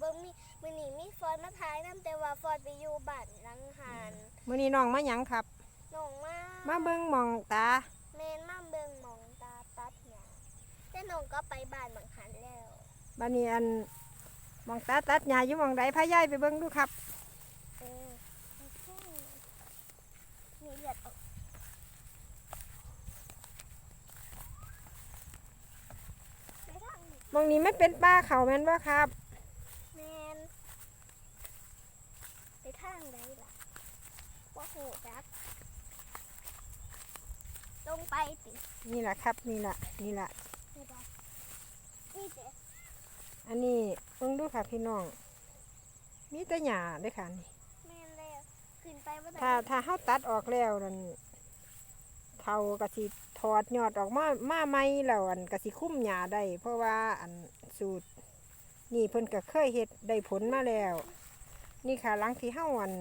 เบิ่งมีมื้อนี้มีฟอนมาถ่ายนํแต่ว่าฟอนไปอยู่บ้านหลังหานมื้อนี้น้องมาหยังครับ น้องมามาเบิ่งหมองตาแม่นมาเบิ่งหมองตาตัดหญ้าแต่น้องก็ไปบ้านบางหันแล้วบัดนี้อันหมองตาตัดหญ้าอยู่หมองใดพายายไปเบิ่งดูครับเออโอเคมีเลือดออกไปทางนี้หมองนี้มันเป็นป่าเขาแม่นบ่ครับ แมนไปทางใดล่ะ ว่าโหจักลงไปตินี่แหละครับ นี่แหละนี่แหละนี่บอนี่เจ๊อันนี้เบิ่งดูค่ะพี่น้อง มีแต่หญ้าเด้อค่ะนี่แมนแล้วขึ้นไปว่าถ้าถ้าเฮาตัดออกแล้วนั่นเขาก็สิถอดยอดออกมามาใหม่แล้วอันก็สิคุ้มหญ้าได้ เพราะว่าอันสูตร นี่เพิ่นก็เคยเฮ็ดได้ผลมาแล้ว นี่ค่ะหลังที่เฮาอัน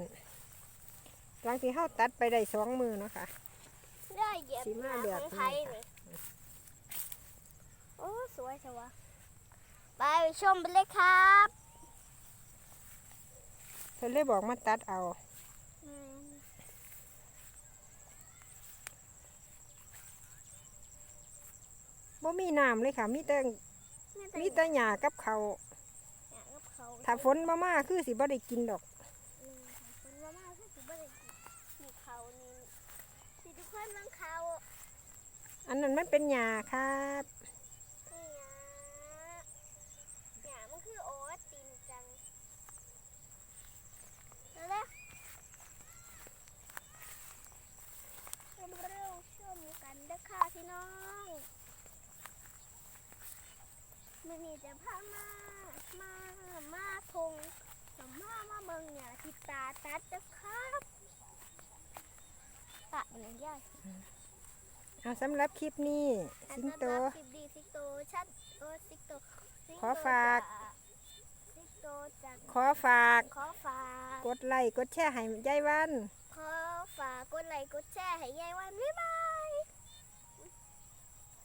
หลังที่เฮาตัดไปได้สองมือเนาะค่ะ ได้เหยียบสีมาหแบบของไทยนี้นี่โอ้ สวยสวะไปชมไปเลยครับเพิ่นเลยบอกมาตัดเอาแม่นบ่มีน้ำเลยค่ะ มีแต่แม่มีแต่หญ้ากับเขาวอยากกับเขาถ้าฝนบ่มาคือสิบ่ได้กินดอกอืมคนว่ามาคือสิบ่ได้ ที่เขานี่สิทุกคนมังเขาอันนั้นมันเป็นหญ้าครับนี่นะเนี่ยมันคือโอวัลตินจังแล้วนะชมเร็วชมกันเด้อค่ะพี่น้องมันนี่จะพามา มา มาทงมามามาเบิ่งเนี่ยที่ตาตัดเด้อครับตะ เนี่ยยายเอาสำหรับคลิปนี้สิงโตอันนั้นรับคลิปดีสิงโตชัดเออสิงโตสิงโตขอฝาก สิงโตจากขอฝาก ขอฝากกดไลค์กดแชร์ให้ยายวัน ขอฝากกดไลค์กดแชร์ให้ยายวันบ๊ายบาย